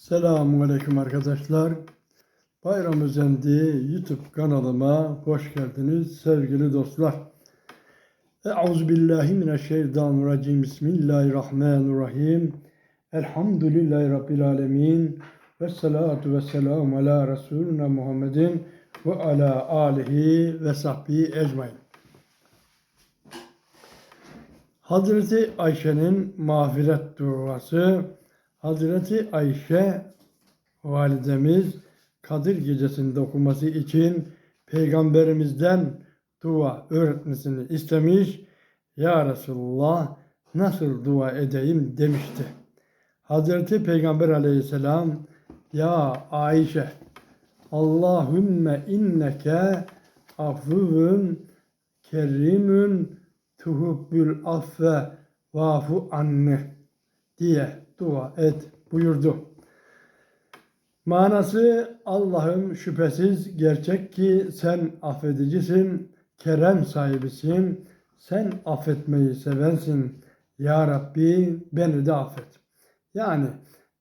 Selamun Aleyküm arkadaşlar. Bayram Özendi YouTube kanalıma hoş geldiniz sevgili dostlar. Euzu billahi mineşşeytanirracim. Bismillahirrahmanirrahim. Elhamdülillahi Rabbil alemin. Ve salatu ve selamu ala Resulüne Muhammedin ve ala alihi ve sahbihi ecmain. Hazreti Ayşe'nin mağfiret duası Hazreti Ayşe validemiz Kadir gecesinde okuması için peygamberimizden dua öğretmesini istemiş. Ya Resulullah nasıl dua edeyim demişti. Hazreti Peygamber aleyhisselam Ya Ayşe Allahümme inneke afuvun kerimün tuhubbül affe vafu anne diye dua et buyurdu. Manası Allah'ım şüphesiz gerçek ki sen affedicisin, kerem sahibisin, sen affetmeyi sevensin. Ya Rabbi beni de affet. Yani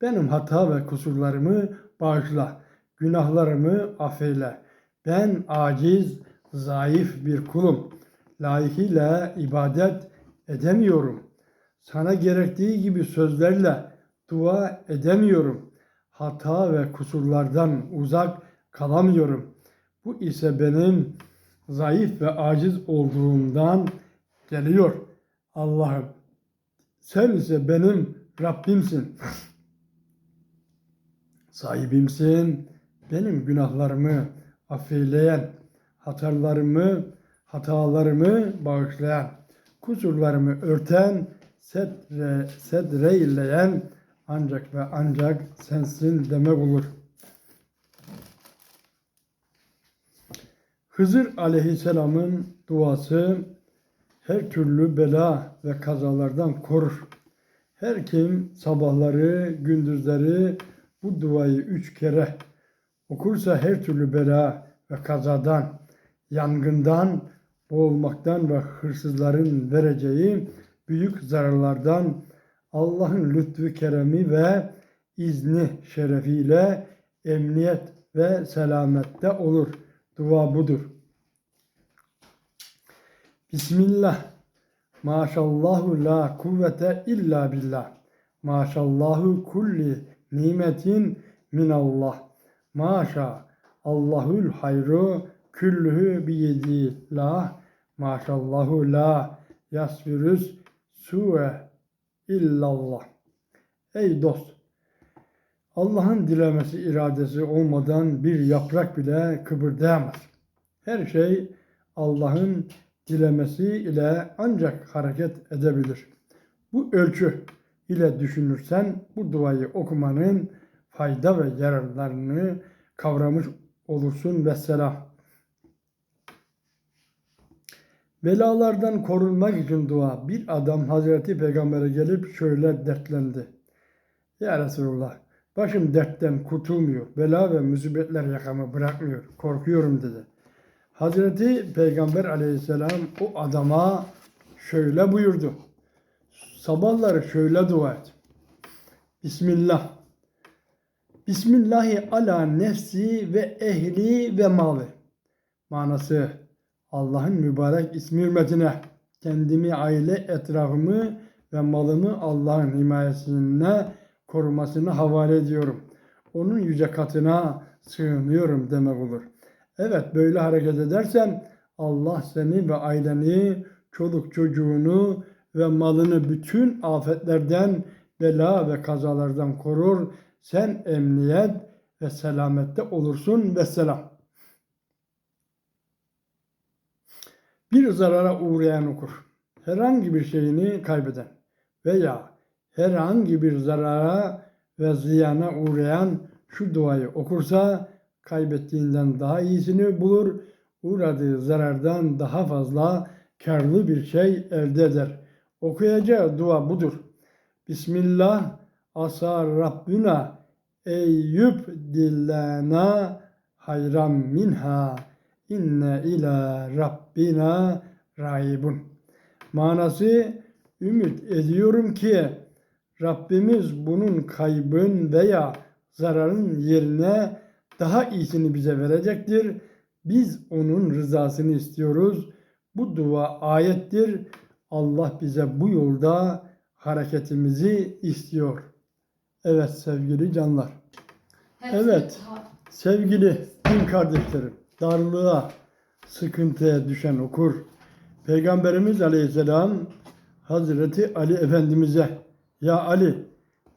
benim hata ve kusurlarımı bağışla, günahlarımı affeyle. Ben aciz, zayıf bir kulum. Layıkıyla ibadet edemiyorum. Sana gerektiği gibi sözlerle dua edemiyorum. Hata ve kusurlardan uzak kalamıyorum. Bu ise benim zayıf ve aciz olduğumdan geliyor. Allah'ım sen ise benim Rabbimsin. Sahibimsin. Benim günahlarımı affeyleyen, hatalarımı, hatalarımı bağışlayan, kusurlarımı örten, sedre, sedreyleyen ancak ve ancak sensin demek olur. Hızır aleyhisselamın duası her türlü bela ve kazalardan korur. Her kim sabahları, gündüzleri bu duayı üç kere okursa her türlü bela ve kazadan, yangından, boğulmaktan ve hırsızların vereceği büyük zararlardan Allah'ın lütfu keremi ve izni şerefiyle emniyet ve selamette olur. Dua budur. Bismillah. Maşallahu la kuvvete illa billah. Maşallahu kulli nimetin minallah. Maşa Allahul hayru küllühü biyedillah. Maşallahu la yasvirüs su'e illallah. Ey dost! Allah'ın dilemesi iradesi olmadan bir yaprak bile kıpırdayamaz. Her şey Allah'ın dilemesi ile ancak hareket edebilir. Bu ölçü ile düşünürsen bu duayı okumanın fayda ve yararlarını kavramış olursun ve selam. Belalardan korunmak için dua. Bir adam Hazreti Peygamber'e gelip şöyle dertlendi. Ya Resulullah başım dertten kurtulmuyor. Bela ve musibetler yakamı bırakmıyor. Korkuyorum dedi. Hazreti Peygamber aleyhisselam o adama şöyle buyurdu. Sabahları şöyle dua et. Bismillah. Bismillahi ala nefsi ve ehli ve mali. Manası Allah'ın mübarek ismi hürmetine kendimi, aile, etrafımı ve malımı Allah'ın himayesine korumasını havale ediyorum. Onun yüce katına sığınıyorum demek olur. Evet böyle hareket edersen Allah seni ve aileni, çoluk çocuğunu ve malını bütün afetlerden, bela ve kazalardan korur. Sen emniyet ve selamette olursun ve selam. Bir zarara uğrayan okur. Herhangi bir şeyini kaybeden veya herhangi bir zarara ve ziyana uğrayan şu duayı okursa kaybettiğinden daha iyisini bulur, uğradığı zarardan daha fazla karlı bir şey elde eder. Okuyacağı dua budur. Bismillah asa Rabbuna eyyüb dillana hayram minha inne ila rabbina raibun. Manası ümit ediyorum ki Rabbimiz bunun kaybın veya zararın yerine daha iyisini bize verecektir. Biz onun rızasını istiyoruz. Bu dua ayettir. Allah bize bu yolda hareketimizi istiyor. Evet sevgili canlar. Evet. Sevgili din kardeşlerim, darlığa, sıkıntıya düşen okur. Peygamberimiz Aleyhisselam Hazreti Ali Efendimiz'e Ya Ali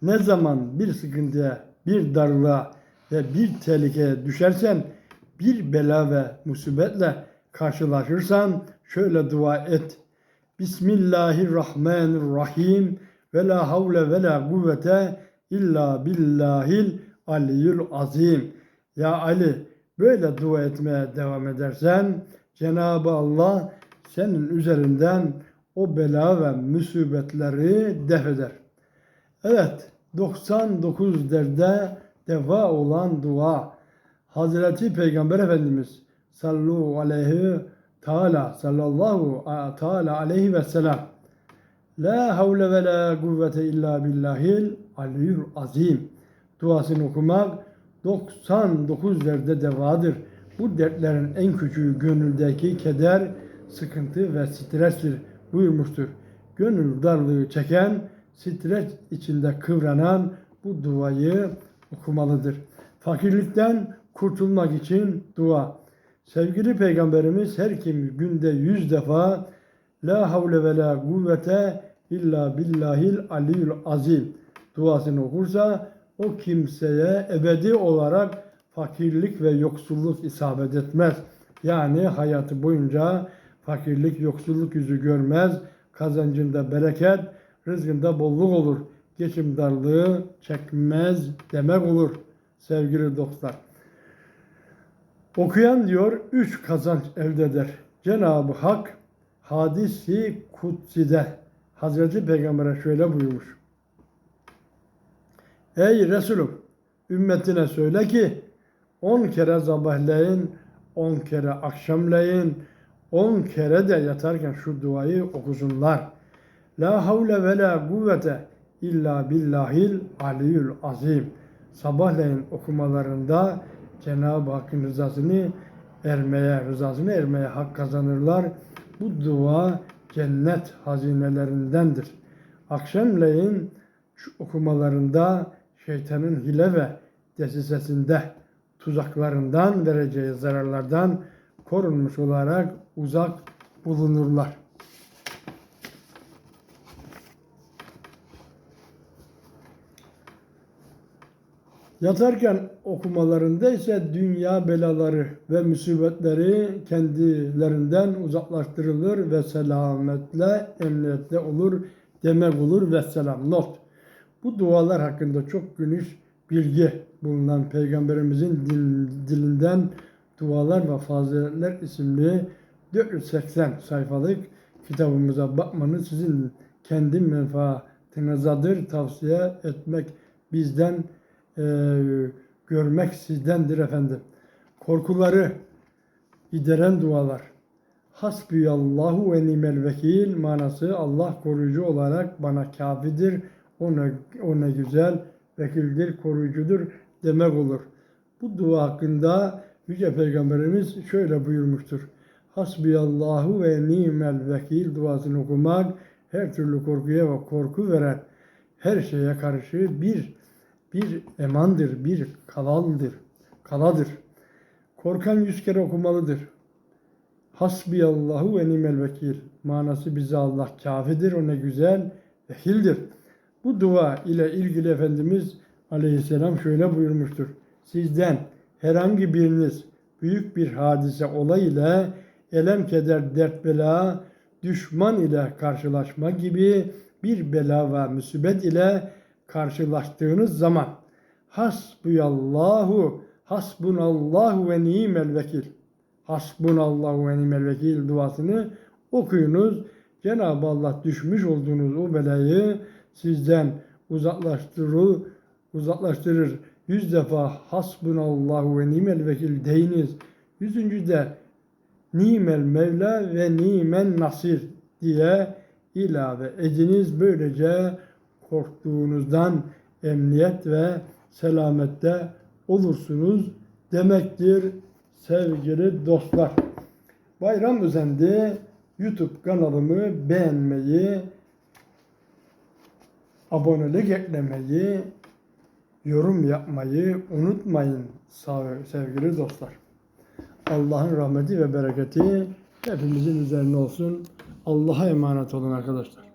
ne zaman bir sıkıntıya, bir darlığa ve bir tehlikeye düşersen, bir bela ve musibetle karşılaşırsan şöyle dua et. Bismillahirrahmanirrahim ve la havle ve la kuvvete illa billahil aliyyül azim. Ya Ali böyle dua etmeye devam edersen Cenab-ı Allah senin üzerinden o bela ve musibetleri def eder. Evet 99 derde deva olan dua. Hazreti Peygamber Efendimiz sallallahu aleyhi teala sallallahu a- teala aleyhi ve sellem La havle ve la kuvvete illa billahil aliyyül azim duasını okumak 99 derde devadır. Bu dertlerin en küçüğü gönüldeki keder, sıkıntı ve strestir buyurmuştur. Gönül darlığı çeken, stres içinde kıvranan bu duayı okumalıdır. Fakirlikten kurtulmak için dua. Sevgili Peygamberimiz her kim günde yüz defa La havle ve la kuvvete illa billahil aliyyül azim duasını okursa o kimseye ebedi olarak fakirlik ve yoksulluk isabet etmez. Yani hayatı boyunca fakirlik, yoksulluk yüzü görmez. Kazancında bereket, rızkında bolluk olur. Geçim darlığı çekmez demek olur sevgili dostlar. Okuyan diyor üç kazanç elde eder. Cenab-ı Hak hadisi kutside Hazreti Peygamber'e şöyle buyurmuş. Ey Resulüm ümmetine söyle ki on kere sabahleyin, on kere akşamleyin, on kere de yatarken şu duayı okusunlar. La havle ve la kuvvete illa billahil aliyyül azim. Sabahleyin okumalarında Cenab-ı Hakk'ın rızasını ermeye, rızasını ermeye hak kazanırlar. Bu dua cennet hazinelerindendir. Akşamleyin şu okumalarında şeytanın hile ve desisesinde tuzaklarından vereceği zararlardan korunmuş olarak uzak bulunurlar. Yatarken okumalarında ise dünya belaları ve musibetleri kendilerinden uzaklaştırılır ve selametle, emniyette olur demek olur ve selam. Not. Bu dualar hakkında çok geniş bilgi bulunan Peygamberimizin dil- dilinden Dualar ve Faziletler isimli 480 sayfalık kitabımıza bakmanız sizin kendi menfaatinizadır. Tavsiye etmek bizden e, görmek sizdendir efendim. Korkuları gideren dualar. Hasbiyallahu ve nimel vekil manası Allah koruyucu olarak bana kafidir. O ne, o ne güzel vekildir, koruyucudur demek olur. Bu dua hakkında Yüce Peygamberimiz şöyle buyurmuştur. Hasbiyallahu ve nimel vekil duasını okumak her türlü korkuya ve korku veren her şeye karşı bir bir emandır, bir kalaldır, kaladır. Korkan yüz kere okumalıdır. Hasbiyallahu ve nimel vekil. Manası bize Allah kafidir, o ne güzel vekildir. Bu dua ile ilgili Efendimiz Aleyhisselam şöyle buyurmuştur. Sizden herhangi biriniz büyük bir hadise olay ile elem keder dert bela düşman ile karşılaşma gibi bir bela ve musibet ile karşılaştığınız zaman hasbuyallahu hasbunallahu ve nimel vekil hasbunallahu ve nimel vekil duasını okuyunuz. Cenab-ı Allah düşmüş olduğunuz o belayı sizden uzaklaştırır, uzaklaştırır. Yüz defa hasbunallahu ve nimel vekil deyiniz. Yüzüncü de nimel mevla ve nimen nasir diye ilave ediniz. Böylece korktuğunuzdan emniyet ve selamette olursunuz demektir sevgili dostlar. Bayram özendi YouTube kanalımı beğenmeyi, abonelik eklemeyi, yorum yapmayı unutmayın sevgili dostlar. Allah'ın rahmeti ve bereketi hepimizin üzerine olsun. Allah'a emanet olun arkadaşlar.